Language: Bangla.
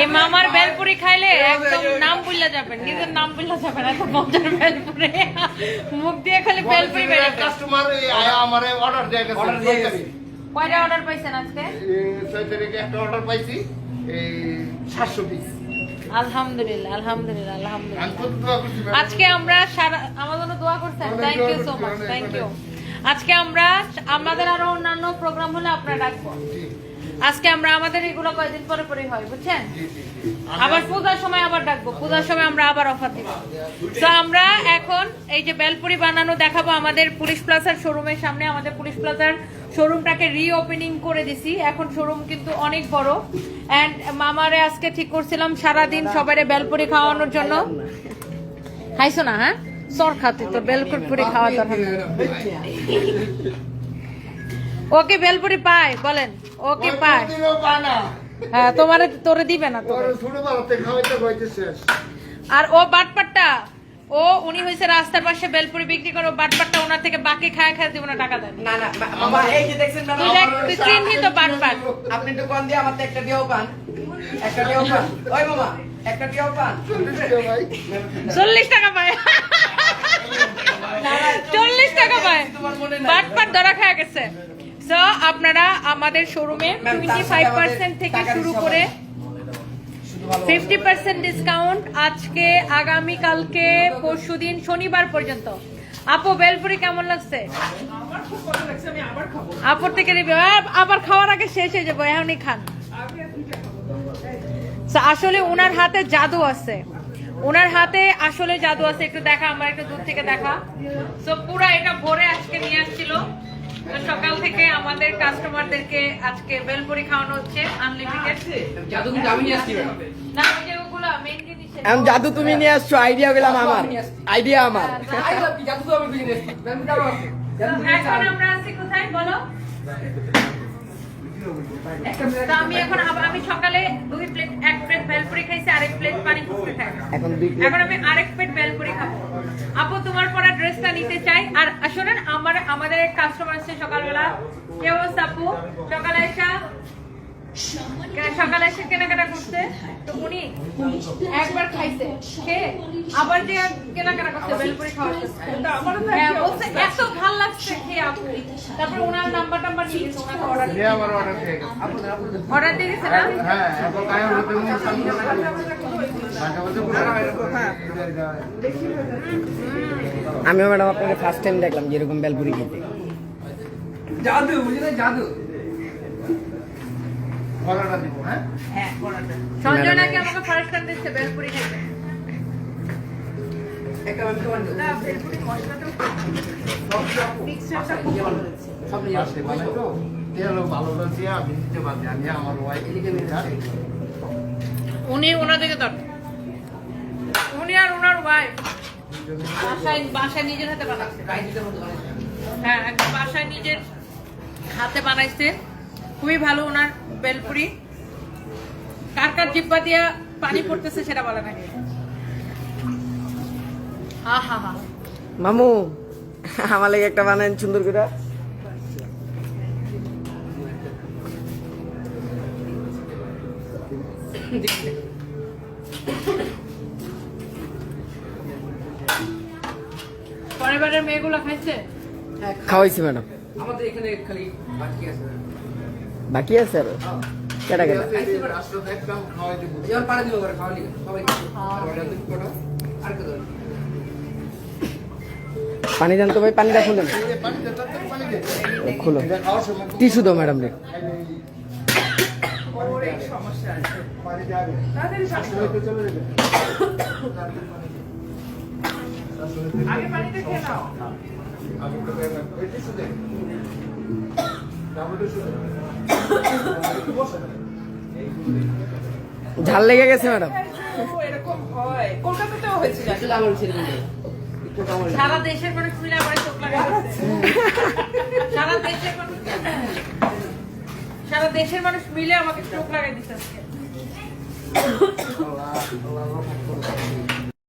এই মামার বেলপুরি খাইলে একদম নাম ভুললা যাবেন নিজের নাম ভুললা যাবেন এত মজার বেলপুরি। মুখ দিয়ে খালি বেলপুরি কাস্টমার আমার অর্ডার দিয়ে গেছে। Order দিয়ে গেছে। কয়টা অর্ডার পাইছেন আজকে? ছয় তারিখে একটা অর্ডার পাইছি এই সাতশো পিস আলহামদুলিল্লাহ আলহামদুলিল্লাহ আলহামদুলিল্লাহ? আজকে আমরা সারা আমার জন্য দোয়া করছেন। Thank you so much thank you. আজকে আমরা আমাদের আরও অন্যান্য প্রোগ্রাম হলে আপনারা ডাকবো আজকে আমরা আমাদের এগুলো কয়েকদিন পরে পরে হয় বুঝছেন। আবার পূজার সময় আবার ডাকবো পূজার সময় আমরা আবার অফার দিব। তো আমরা এখন এই যে বেলপুরি বানানো দেখাবো আমাদের পুলিশ প্লাজার শোরুমের সামনে। আমাদের পুলিশ প্লাজার শোরুমটাকে রিওপেনিং করে দিছি। এখন শোরুম কিন্তু অনেক বড়। অ্যান্ড মামারে আজকে ঠিক করছিলাম সারাদিন সবাইরে বেলপুরি খাওয়ানোর জন্য। খাইছো না হ্যাঁ? খাতে তো বেলপুরি খাওয়া দরকার। ওকে বেলপুরি পায় বলেন ওকে পায়। না। হ্যাঁ তোমারে তোরে দিবে না তো। আর ও বাটপাটটা ও উনি হয়েছে রাস্তার পাশে বেলপুরি বিক্রি করে বাটপাটটা ওনার থেকে বাকি খায় খায় দিব না টাকা দেন না না মামা এই যে দেখছেন ম্যাডাম তুই দেখ তুই চিহ্নিত বাটপাট। আপনি একটু কম দিয়ে আমার তো একটা দিয়েও পান। একটা দিয়েও পান। ওই মামা একটা দিয়েও পান। চল্লিশ টাকা ভাই। চল্লিশ টাকা পায়। চল্লিশ টাকা পায়। বাটপাট ধরা খায় গেছে। সো আপনারা আমাদের শোরুমে টোয়েন্টি ফাইভ পার্সেন্ট থেকে শুরু করে ফিফটি পার্সেন্ট ডিসকাউন্ট আজকে আগামী কালকে পরশু দিন শনিবার পর্যন্ত। আপু বেলপুরি কেমন লাগছে? আপুর থেকে আবার খাওয়ার আগে শেষ হয়ে যাব এখনই খান। So, আসলে ওনার হাতে জাদু আছে। ওনার হাতে আসলে জাদু আছে একটু দেখা আমার একটু দূর থেকে দেখা। তো পুরা এটা ভরে আজকে নিয়ে আসছিল। সকাল থেকে আমাদের কাস্টমারদেরকে আজকে বেলপুরি খাওয়ানো হচ্ছে আনলিমিটেড জাদু কিন্তু আমি নিয়ে আসছি না ওই যে ওগুলো মেন জিনিস এখন জাদু তুমি নিয়ে আসছো আইডিয়া গেলাম আমার। আইডিয়া আমার। আই জাদু তো আমি তো এখন আমরা আছি কোথায় বলো? তো আমি এখন আমি সকালে দুই প্লেট এক প্লেট ভেলপুরি খাইছি আরেক প্লেট পানি পুরি খাই এখন এখন আমি আরেক প্লেট বেলপুরি খাব। আপু, তোমার পরা ড্রেসটা নিতে চাই। আর শুনুন, আমার, আমাদের কাস্টমার আসছে সকালবেলা। কি অবস্থা, আপু? সকালে কে- সকালে এসে কেনাকাটা করছে তো উনি একবার খাইছে খেয়ে আবার যে কেনাকাটা করছে বেলপুরি হ্যাঁ এত ভালো লাগছে খেয়ে আপু তারপর ওনার নাম্বার টাম্বার নিয়ে গেছে ওনাকে অর্ডার দিয়ে আমার অর্ডার দিয়ে গেছে। অর্ডার গেছে না হ্যাঁ, মনে আমিও ম্যাডাম আপনাকে ফার্স্ট টাইম দেখলাম যেরকম বেলপুরি খেতে জাদু বুঝে না জাদু কলাটা দিব, হ্যাঁ? হ্যাঁ সঞ্জয় নাকি আমাকে ফার্স্ট টাইম দিচ্ছে বেলপুরি খাইতে। একটা আমি তোমার না বেলপুরি মশলাটাও মিক্সচারটা খুব ভালো হয়েছে। সব নিয়ে আসছে বাসায় বানাই তো, তেলও ভালো করে দিয়ে আমি দিতে পারছি। আমি আমার wife এদিকে নিয়ে যাই। উনি ধর। উনি আর ওনার ওয়াইফ বাসায় বাসায় নিজের হাতে বানাচ্ছে। হ্যাঁ একদম বাসায় নিজের হাতে বানাইছে। খুবই ভালো ওনার বেলপুরি। কার কার জিব্বা দিয়া পানি পড়তেছে সেটা বলা নাকি হা হা হা। মামু আমার লাগে একটা বানান সুন্দর করে। পরিবারের মেয়েগুলো খাইছে? হ্যাঁ, খাওয়াইছি ম্যাডাম। আমাদের এখানে খালি বাকি আছে। বাকি আছে আরও? কেটা কেটা? রাস্তা দেখতাম, খাওয়াই দিব। এবার পাড়া দিব করে খাওয়ালি সবাই আর আর কত? পানি দেন তো ভাই পানিটা খুলেন। খুলো। টিস্যু দাও ম্যাডাম রে। আগে পানিটা খেয়ে নাও। ঝাল লেগে গেছে ম্যাডাম। সারা দেশের আমার সারা দেশের মানুষ মিলে আমাকে চোখ লাগাই